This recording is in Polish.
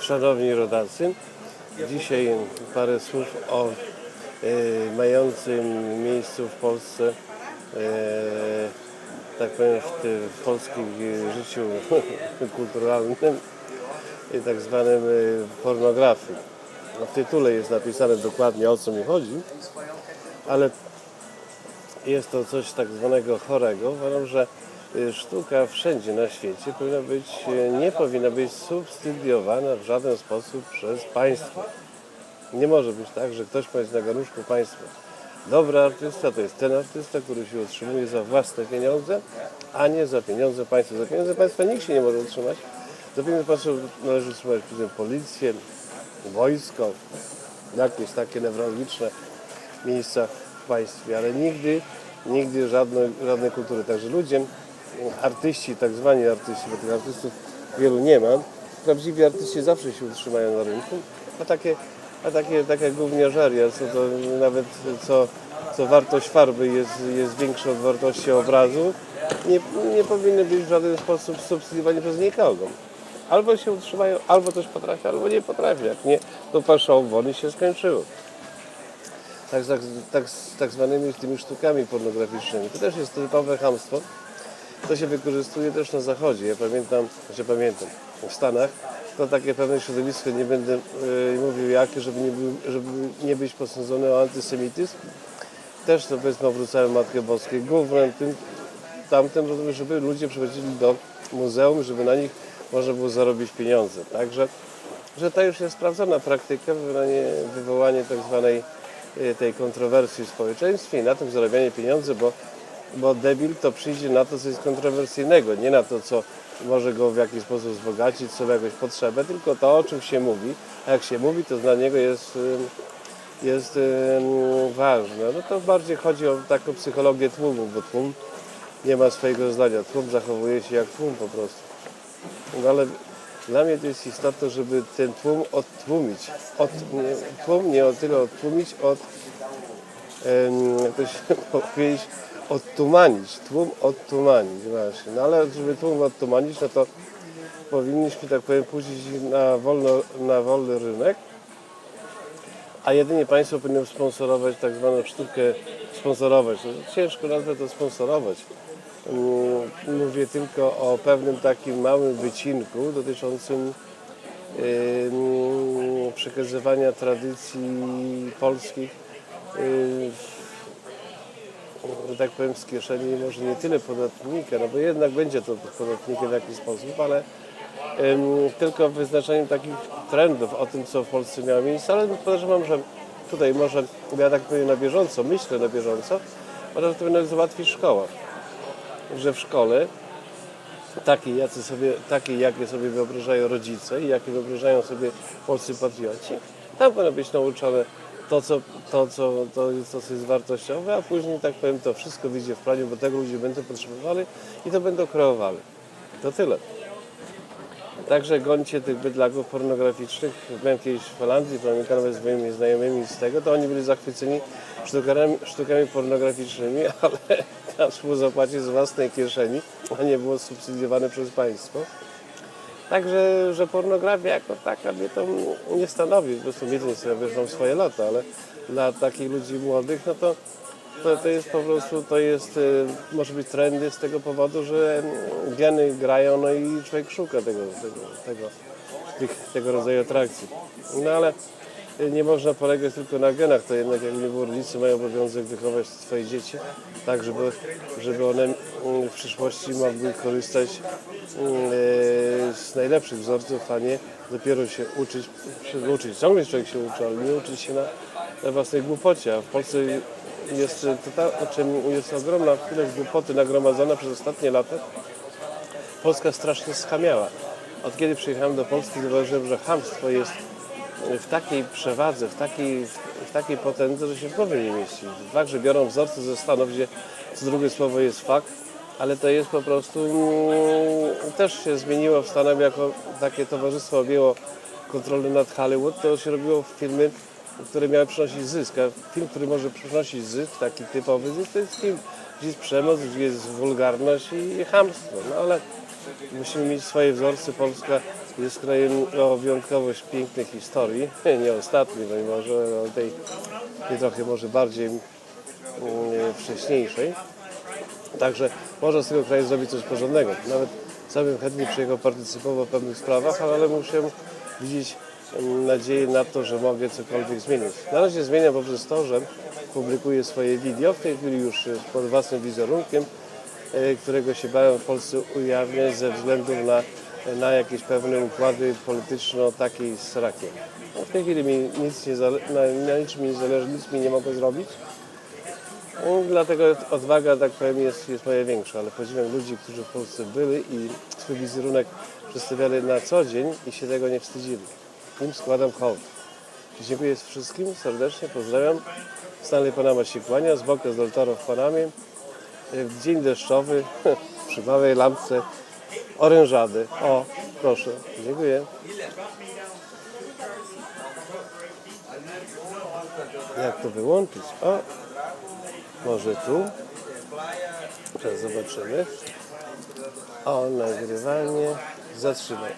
Szanowni rodacy, dzisiaj parę słów o e, mającym miejscu w Polsce, e, tak powiem, w, polskim e, życiu kulturalnym tak zwanym e, pornografii. No, w tytule jest napisane dokładnie o co mi chodzi, ale jest to coś tak zwanego chorego. Uważam, że sztuka wszędzie na świecie powinna być, y, nie powinna być subsydiowana w żaden sposób przez państwo. Nie może być tak, że ktoś ma na garnuszku państwa. Dobry artysta to jest ten artysta, który się utrzymuje za własne pieniądze, a nie za pieniądze państwa. Za pieniądze państwa nikt się nie może utrzymać. Za pieniądze państwa należy utrzymać policję, wojsko, jakieś takie newralgiczne miejsca w państwie, ale nigdy, nigdy żadnej, żadnej kultury. Także ludzie, artyści, tak zwani artyści, bo tych artystów wielu nie ma, prawdziwi artyści zawsze się utrzymają na rynku, a takie, a takie, takie gówniarzeria, co to nawet co, co wartość farby jest, jest większa od wartości obrazu, nie, nie powinny być w żaden sposób subsydiowane przez nikogo. Albo się utrzymają, albo coś potrafią, albo nie potrafią. Jak nie, to paszą wody się skończyło tak, tak, tak, tak zwanymi tymi sztukami pornograficznymi. To też jest typowe hamstwo. To się wykorzystuje też na zachodzie. Ja pamiętam, że pamiętam, w Stanach to takie pewne środowisko, nie będę e, mówił jakie, żeby nie, był, żeby nie być posądzony o antysemityzm. Też to powiedzmy obrócałem Matkę Boską głównym tym, tamtym, żeby ludzie przychodzili do muzeum, żeby na nich można było zarobić pieniądze. Także że to już jest sprawdzona praktyka, wywołanie, wywołanie tak zwanej y, tej kontrowersji w społeczeństwie i na tym zarabianie pieniędzy, bo, bo debil to przyjdzie na to, co jest kontrowersyjnego, nie na to, co może go w jakiś sposób wzbogacić, co ma jakąś potrzebę, tylko to, o czym się mówi. A jak się mówi, to dla niego jest, jest ważne. No to bardziej chodzi o taką psychologię tłumu, bo tłum nie ma swojego zdania. Tłum zachowuje się jak tłum po prostu. No ale dla mnie to jest istotne, żeby ten tłum odtłumić. Od, nie, tłum nie o tyle odtłumić, od, em, jak to się powiedzieć, odtumanić. Tłum odtumanić właśnie. No ale żeby tłum odtumanić, no to powinniśmy, tak powiem, puścić na, wolno, na wolny rynek, a jedynie państwo powinno sponsorować tak zwaną sztukę, sponsorować. No, ciężko nazwę to sponsorować. Mm, Mówię tylko o pewnym takim małym wycinku dotyczącym ym, przekazywania tradycji polskich, yy, tak powiem, z kieszeni może nie tyle podatnika, no bo jednak będzie to podatnikiem w jakiś sposób, ale ym, tylko wyznaczeniem takich trendów o tym, co w Polsce miało miejsce, ale podejrzewam, że tutaj może, ja tak powiem na bieżąco, myślę na bieżąco, może to powinno załatwić szkoła że w szkole takiej, jacy sobie, takiej, jakie sobie wyobrażają rodzice i jakie wyobrażają sobie polscy patrioci, tam powinno być nauczone to, co, to, co, to, co jest wartościowe, a później, tak powiem, to wszystko wyjdzie w planie, bo tego ludzie będą potrzebowali i to będą kreowali. To tyle. Także gońcie tych bydlaków pornograficznych. Byłem kiedyś w Holandii, pamiętam z moimi znajomymi z tego, to oni byli zachwyceni sztukami, sztukami pornograficznymi, ale tam było zapłacić z własnej kieszeni, a nie było subsydiowane przez państwo. Także, że pornografia jako taka mnie to nie stanowi, po prostu stanowi, już mam swoje lata, ale dla takich ludzi młodych, no to to, to jest po prostu, to jest, y, może być trendy z tego powodu, że geny grają, no i człowiek szuka tego, tego, tego, tych, tego rodzaju atrakcji. No ale nie można polegać tylko na genach, to jednak jak nie rodzice mają obowiązek wychować swoje dzieci tak, żeby, żeby one mm, w przyszłości mogły korzystać mm, y, z najlepszych wzorców, a nie dopiero się uczyć, się uczyć. Ciągle człowiek się uczy, ale nie uczyć się na, na własnej głupocie, a w Polsce jest, total, znaczy jest ogromna ilość głupoty nagromadzona przez ostatnie lata. Polska strasznie schamiała. Od kiedy przyjechałem do Polski zauważyłem, że hamstwo jest w takiej przewadze, w takiej, w takiej potędze, że się w głowie nie mieści. Fakt, że biorą wzorce ze Stanów, gdzie co drugie słowo jest fakt, ale to jest po prostu, mm, też się zmieniło w Stanach jako takie towarzystwo objęło kontrolę nad Hollywood, to się robiło w filmy które miały przynosić zysk, a film, który może przynosić zysk, taki typowy zysk, to jest film gdzie jest przemoc, gdzie jest wulgarność i chamstwo. No ale musimy mieć swoje wzorce. Polska jest krajem o wyjątkowość pięknej historii, nie ostatniej, no może tej, trochę może bardziej mm, wcześniejszej. Także można z tego kraju zrobić coś porządnego. Nawet sam bym chętnie przyjechał partycypował w pewnych sprawach, ale muszę widzieć mm, nadzieję na to, że mogę cokolwiek zmienić. Na razie zmieniam poprzez to, że publikuję swoje wideo, w tej chwili już pod własnym wizerunkiem, e, którego się bałem w Polsce ujawniać ze względu na, na jakieś pewne układy polityczno takiej srakie. No, w tej chwili mi nic nie na, na niczym nie zależy, nic mi nie mogę zrobić. No, Dlatego odwaga, tak powiem, jest, jest moja większa, ale podziwiam ludzi, którzy w Polsce byli i swój wizerunek przedstawiali na co dzień i się tego nie wstydzili. Im składam hołd. Dziękuję wszystkim serdecznie, pozdrawiam. Stanley Panama się kłania, z Boca z Del Toro w Panamie. Dzień deszczowy, przy małej lampce orężady. O, proszę, dziękuję. Jak to wyłączyć? O, może tu. Teraz zobaczymy. O, nagrywanie. Zatrzymaj.